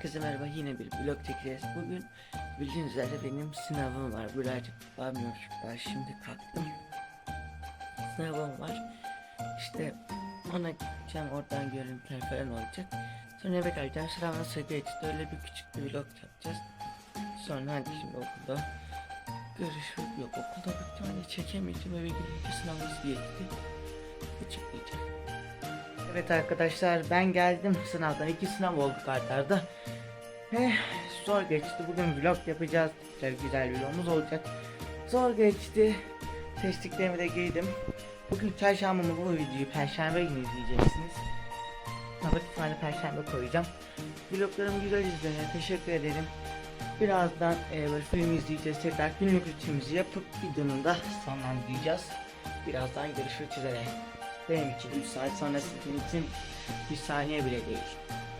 Herkese merhaba yine bir vlog çekeceğiz. Bugün bildiğiniz üzere benim sınavım var. Birazcık bağırmıyorum daha şimdi kalktım. Sınavım var. İşte ona gideceğim oradan görüntüler falan olacak. Sonra eve geleceğim sınav nasıl geçti öyle bir küçük bir vlog yapacağız. Sonra hadi şimdi okulda görüşürüz. Yok okulda bir tane çekemeyeceğim eve gidince sınav nasıl geçti. Evet arkadaşlar ben geldim sınavdan iki sınav oldu kartlarda. Eh, zor geçti bugün vlog yapacağız. Güzel güzel vlogumuz olacak. Zor geçti. Seçtiklerimi de giydim. Bugün çarşamba mı bu videoyu perşembe günü izleyeceksiniz. Hava ihtimalle perşembe koyacağım. Vloglarım güzel izleniyor teşekkür ederim. Birazdan e, böyle film izleyeceğiz tekrar günlük rutinimizi yapıp videonun da sonlandıracağız. Birazdan görüşmek üzere. Benim için 3 saat sonra sizin için bir saniye bile değil.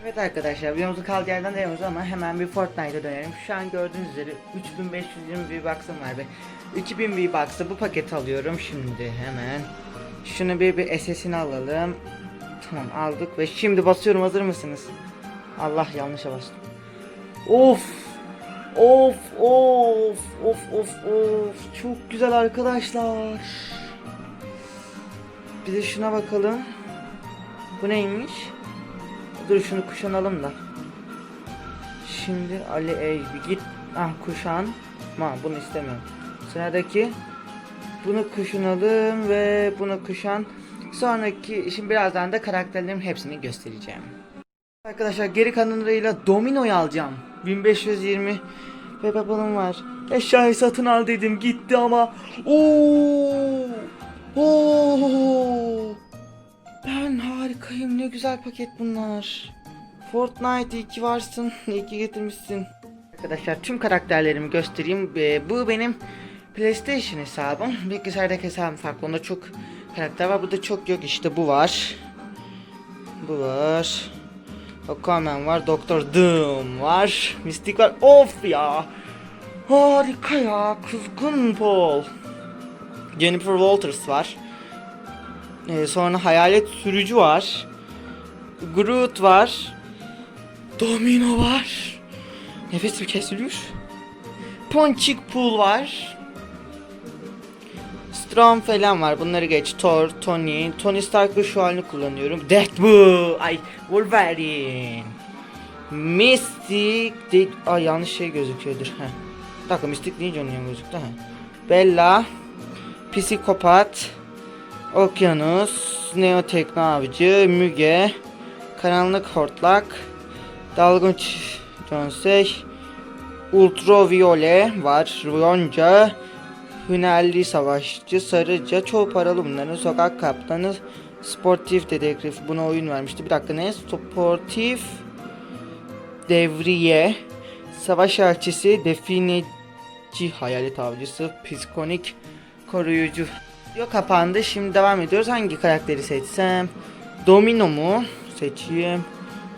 Evet arkadaşlar videomuzu kaldığı yerden devam ama hemen bir Fortnite'a dönelim. Şu an gördüğünüz üzere 3520 V-Bucks'ım var ve 2000 V-Bucks'a bu paketi alıyorum şimdi hemen. Şunu bir bir SS'ini alalım. Tamam aldık ve şimdi basıyorum hazır mısınız? Allah yanlışa bastım. Of! Of of of of of çok güzel arkadaşlar. Bir de şuna bakalım. Bu neymiş? Dur şunu kuşanalım da. Şimdi Ali Ey bir git. Ah kuşan. Ma bunu istemiyorum. Sıradaki bunu kuşanalım ve bunu kuşan. Sonraki şimdi birazdan da karakterlerin hepsini göstereceğim. Arkadaşlar geri kalanlarıyla dominoyu alacağım. 1520 ve babamın var. Eşyayı satın al dedim gitti ama. Oo! Oo! Ben harikayım ne güzel paket bunlar. Fortnite iyi varsın. iyi getirmişsin. Arkadaşlar tüm karakterlerimi göstereyim. Ee, bu benim PlayStation hesabım. Bilgisayardaki hesabım farklı. Onda çok karakter var. Burada çok yok. İşte bu var. Bu var. Aquaman var. Doktor Doom var. Mystic var. Of ya. Harika ya. Kızgın Paul. Jennifer Walters var. Ee, sonra hayalet sürücü var. Groot var. Domino var. Nefesim kesiliyor. Ponçik Pool var. Strom falan var. Bunları geç. Thor, Tony. Tony Stark'ın şu halini kullanıyorum. Deadpool. Ay Wolverine. Mystic. De Ay yanlış şey gözüküyordur. Heh. Dakika Mystic deyince onun gözüktü. Heh. Bella. Psikopat. Okyanus, Neotekno Avcı, Müge, Karanlık Hortlak, Dalgın Ç- Jonsey, Ultraviyole var, Yonca, Hünerli Savaşçı, Sarıca, çoğu paralı bunların, Sokak Kaptanı, Sportif Dedektif, buna oyun vermişti. Bir dakika ne? Sportif Devriye, Savaş Elçisi, Defineci Hayalet Avcısı, Psikonik Koruyucu Video kapandı. Şimdi devam ediyoruz. Hangi karakteri seçsem? Domino mu? Seçeyim.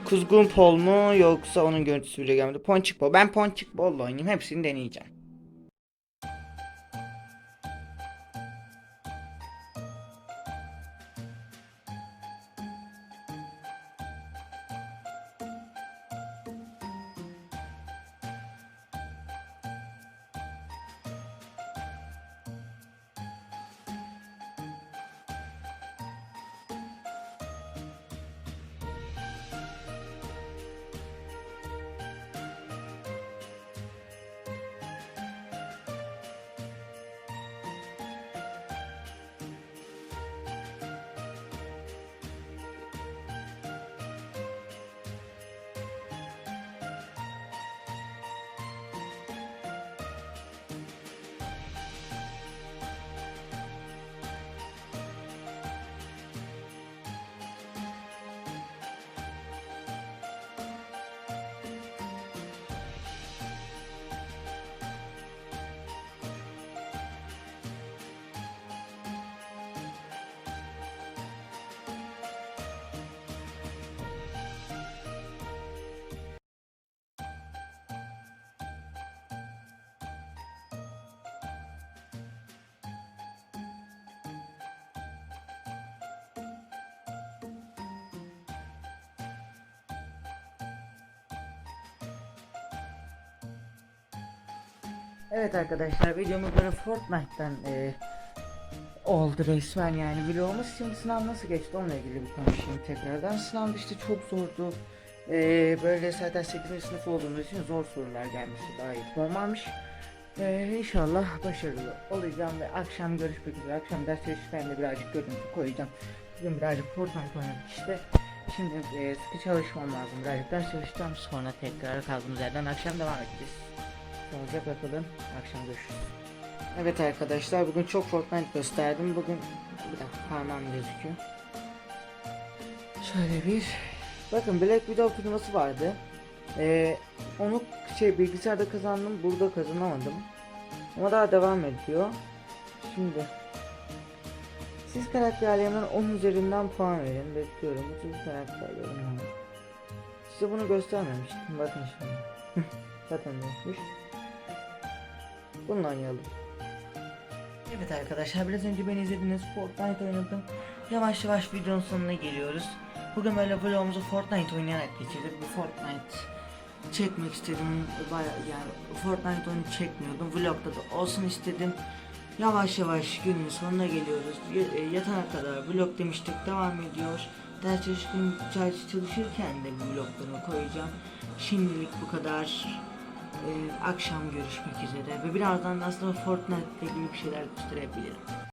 Kuzgun Pol mu yoksa onun görüntüsü bile gelmedi. Ponçik Pol. Ben Ponçik Pol'la oynayayım. Hepsini deneyeceğim. Evet arkadaşlar videomuz böyle Fortnite'tan e, oldu resmen yani vlogumuz. Şimdi sınav nasıl geçti onunla ilgili bir konuşayım tekrardan. Sınav işte çok zordu. E, böyle zaten 8. sınıf olduğumuz için zor sorular gelmesi gayet normalmiş. E, inşallah başarılı olacağım ve akşam görüşmek üzere. Akşam ders çalışırken de birazcık görüntü koyacağım. Bugün birazcık Fortnite oynadık işte. Şimdi e, sıkı çalışmam lazım. Birazcık ders çalışacağım. Sonra tekrar kaldığımız yerden akşam devam edeceğiz. Olacak bakalım. Akşam görüşürüz. Evet arkadaşlar bugün çok Fortnite gösterdim. Bugün bir dakika parmağım gözüküyor. Şöyle bir bakın Black Widow turnuvası vardı. Ee, onu şey bilgisayarda kazandım. Burada kazanamadım. Ama daha devam ediyor. Şimdi siz karakterlerinden 10 üzerinden puan verin. Bekliyorum. Bütün karakterlerim var. Size bunu göstermemiştim. Bakın şimdi. Zaten yokmuş. Bununla oynayalım. Evet arkadaşlar biraz önce beni izlediniz Fortnite oynadım. Yavaş yavaş videonun sonuna geliyoruz. Bugün böyle vlogumuzu Fortnite oynayarak geçirdik. Bu Fortnite çekmek istedim. Baya yani Fortnite oyunu çekmiyordum. Vlogda da olsun istedim. Yavaş yavaş günün sonuna geliyoruz. E, yatana kadar vlog demiştik devam ediyor. Ders çalışırken, çalışırken de vloglarımı koyacağım. Şimdilik bu kadar. Ee, akşam görüşmek üzere ve birazdan aslında Fortnite ilgili bir şeyler gösterebilirim.